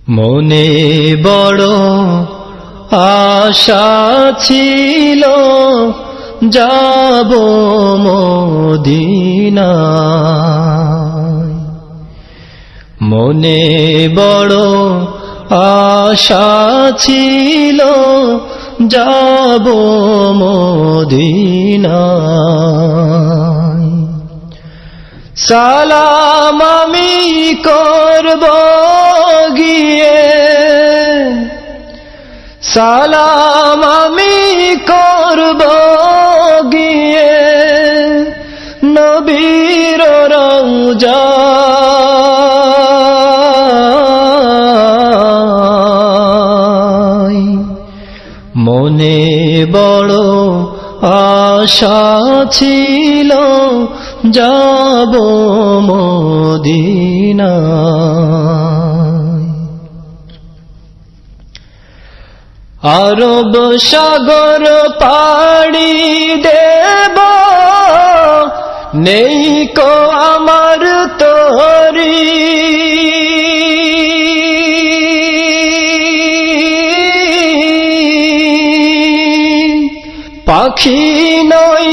মনে বড় আশা ছিল যাব মদিনা মনে বড় আশা ছিল যাব মদিনা সালাম আমি করব গিয়ে। সালাম আমি করব গিয়ে। নবীর রৌজা মনে বড় আশা ছিল যাব মদিনা। আরব সাগর পাড়ি দেব। নেই কো আমার তরি। পাখি নই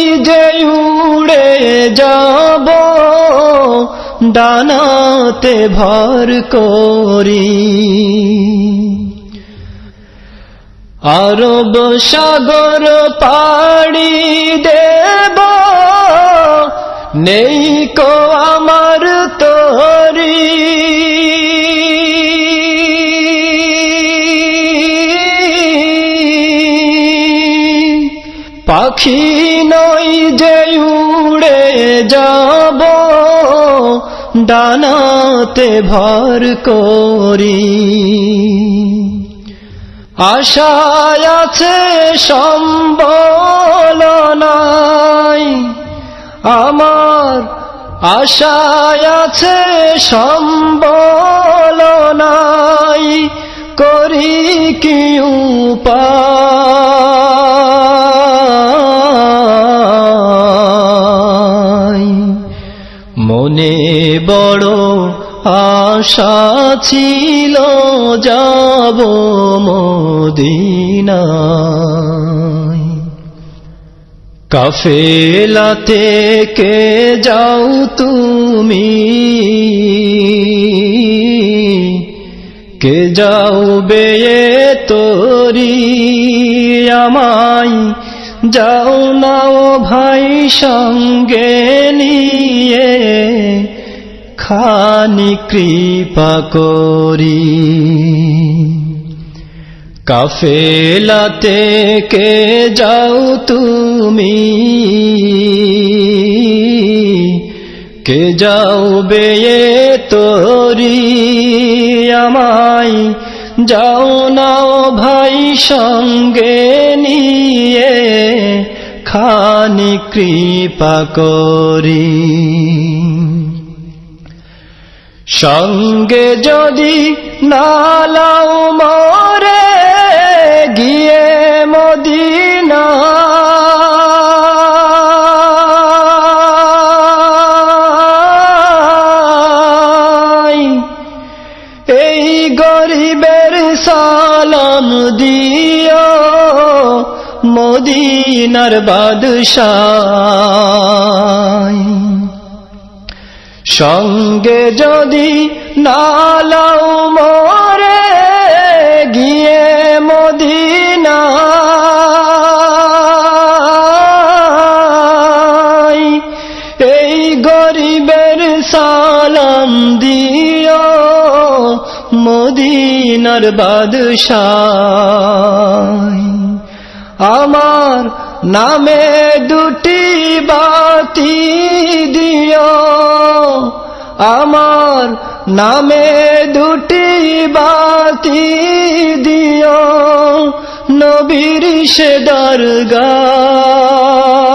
ডানাতে ভর করি। আরব সাগর পাড়ি দেব, নেই কো আমার তরি। পাখি নই যে উড়ে যাব ডানাতে ভর করি। আশায় আছে সম্বল নাই। আমার আশায় আছে সম্বল নাই। করি কি উপায়? বড় আশা ছিল যাব মদিনায়। কাফেলাতে কে যাও তুমি? কে যাও বেয়ে তোরি? আমায় যাও নাও ভাই সঙ্গে নিয়ে। খানি কৃপা করি। কাফেলাতে কে যাও তুমি। কে যাও বেয়ে তোরি আমায়। যাও নাও ভাই সঙ্গে নিয়ে খানি কৃপা করি। সঙ্গে যদি নালাও মরে গিয়ে মদিনা। এই গরিবের সালাম দিও মদিনার বাদশাহ। সঙ্গে যদি নালাও মরে গিয়ে মদিনা এই গরিবের সালাম দিও মদিনার বাদশাহ আমার নামে দুটি বাতি দিও। আমার নামে দুটি বাতি দিও। নবীর সে দরগায়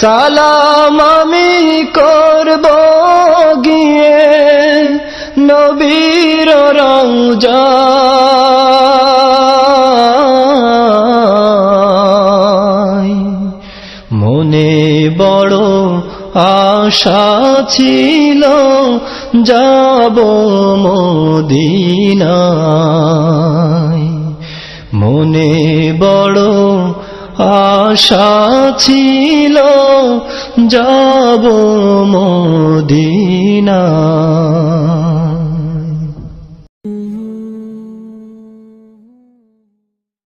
সালাম আমি করব গিয়ে নবীর রওজায় মনে বড় আশা ছিল যাব মদিনায়। মনে বড় আশা ছিল যাব মদিনায়